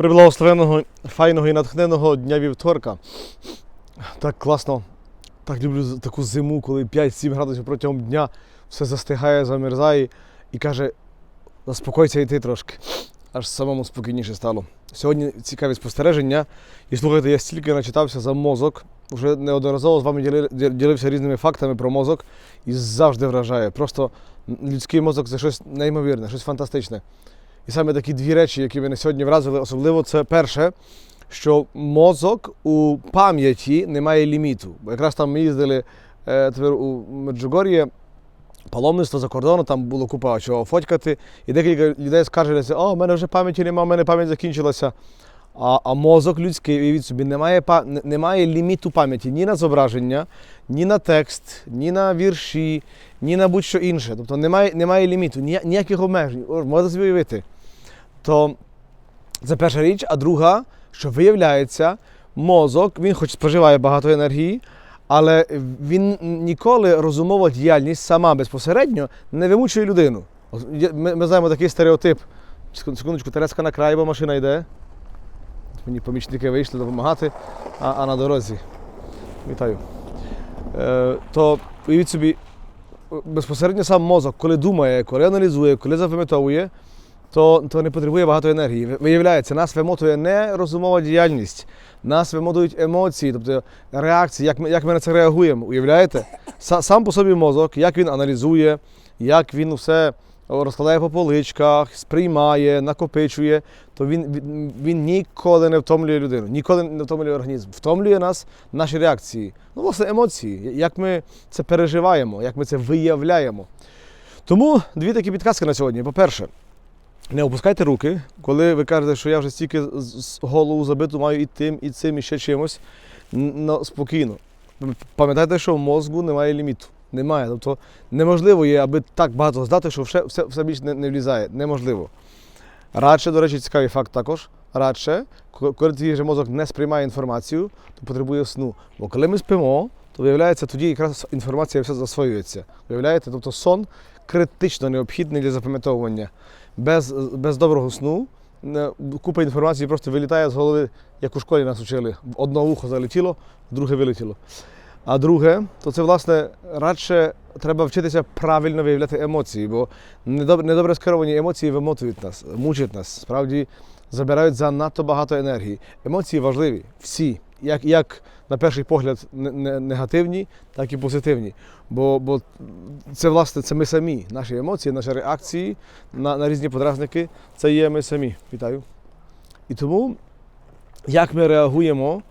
Приблагословеного, файного і натхненого дня вівторка. Так класно. Так люблю таку зиму, коли 5-7 градусів протягом дня все застигає, замерзає і каже, заспокойся і ти трошки. Аж самому спокійніше стало. Сьогодні цікаві спостереження. І слухайте, я стільки начитався за мозок. Вже неодноразово з вами ділився різними фактами про мозок і завжди вражає. Просто людський мозок це щось неймовірне, щось фантастичне. І саме такі дві речі, які мене сьогодні вразили, особливо це перше, що мозок у пам'яті не має ліміту. Бо якраз там ми їздили е, тепер у Меджугор'ї, паломництво за кордоном, там було купа чого фоткати, і декілька людей скаржилися, о, в мене вже пам'яті немає, в мене пам'ять закінчилася. А, а мозок людський, уявіть собі, немає, немає ліміту пам'яті ні на зображення, ні на текст, ні на вірші, ні на будь-що інше. Тобто немає, немає ліміту, ніяких обмежень. Можете собі уявити. То це перша річ. А друга, що виявляється, мозок, він хоч споживає багато енергії, але він ніколи розумова діяльність сама безпосередньо не вимучує людину. Ми, ми знаємо такий стереотип. Секундочку, Тереска на край, бо машина йде. Мені помічники вийшли допомагати, а, а на дорозі. Вітаю. Е, то уявіть собі, безпосередньо сам мозок, коли думає, коли аналізує, коли запам'ятовує, то, то не потребує багато енергії. Виявляється, нас вимотує не розумова діяльність, нас вимотують емоції, тобто реакції, як ми, як ми на це реагуємо. Уявляєте? Сам по собі мозок, як він аналізує, як він все розкладає по поличках, сприймає, накопичує, то він, він, він ніколи не втомлює людину, ніколи не втомлює організм. Втомлює нас наші реакції. Ну, власне, емоції, як ми це переживаємо, як ми це виявляємо. Тому дві такі підказки на сьогодні. По-перше, не опускайте руки, коли ви кажете, що я вже стільки голову забиту маю і тим, і цим, і ще чимось. Н- Ну, спокійно. Пам'ятайте, що в мозку немає ліміту. Немає. Тобто неможливо є, аби так багато здати, що все, все, все більше не, не влізає. Неможливо. Радше, до речі, цікавий факт також. Радше, коли твій же мозок не сприймає інформацію, то потребує сну. Бо коли ми спимо, то виявляється, тоді якраз інформація все засвоюється. Виявляєте? Тобто сон критично необхідний для запам'ятовування. Без, без доброго сну е, купа інформації просто вилітає з голови, як у школі нас вчили. В одне вухо залетіло, друге вилетіло. А друге, то це власне радше треба вчитися правильно виявляти емоції, бо недобре скеровані емоції вимотують нас, мучать нас, справді забирають занадто багато енергії. Емоції важливі, всі, як, як на перший погляд не- не- негативні, так і позитивні. Бо, бо це власне це ми самі. Наші емоції, наші реакції на, на різні подразники це є ми самі. Вітаю. І тому, як ми реагуємо,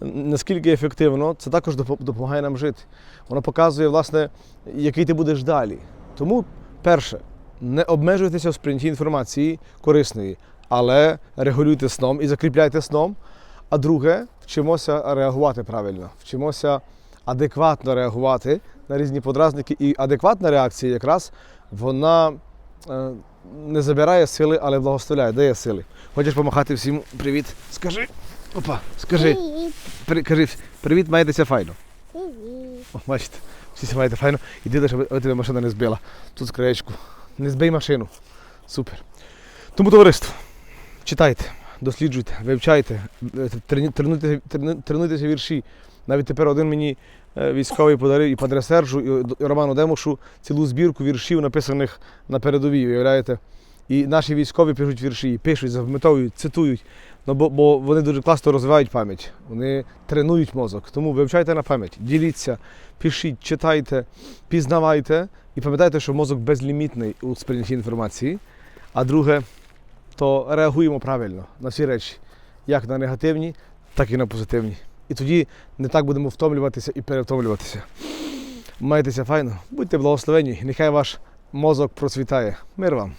наскільки ефективно, це також допомагає нам жити. Воно показує, власне, який ти будеш далі. Тому, перше, не обмежуйтеся в сприйнятті інформації корисної, але регулюйте сном і закріпляйте сном. А друге, вчимося реагувати правильно, вчимося адекватно реагувати на різні подразники. І адекватна реакція якраз вона е, не забирає сили, але благословляє, дає сили. Хочеш помахати всім привіт? Скажи. Опа, скажи. При, кажи, привіт, маєтеся файно. О, бачите, всі сі маєте файно. І дивись, щоб тебе машина не збила. Тут з. Не збий машину. Супер. Тому товариство, читайте, досліджуйте, вивчайте, е, тренуйте, тренуйтеся вірші. Навіть тепер один мені е, військовий подарив і Падре Сержу, і Роману Демушу цілу збірку віршів, написаних на передовій, уявляєте? І наші військові пишуть вірші, пишуть, запам'ятовують, цитують. Ну, бо, бо вони дуже класно розвивають пам'ять, вони тренують мозок. Тому вивчайте на пам'ять, діліться, пишіть, читайте, пізнавайте і пам'ятайте, що мозок безлімітний у сприйнятті інформації. А друге, то реагуємо правильно на всі речі, як на негативні, так і на позитивні. І тоді не так будемо втомлюватися і перевтомлюватися. Майтеся файно, будьте благословені, нехай ваш мозок процвітає. Мир вам!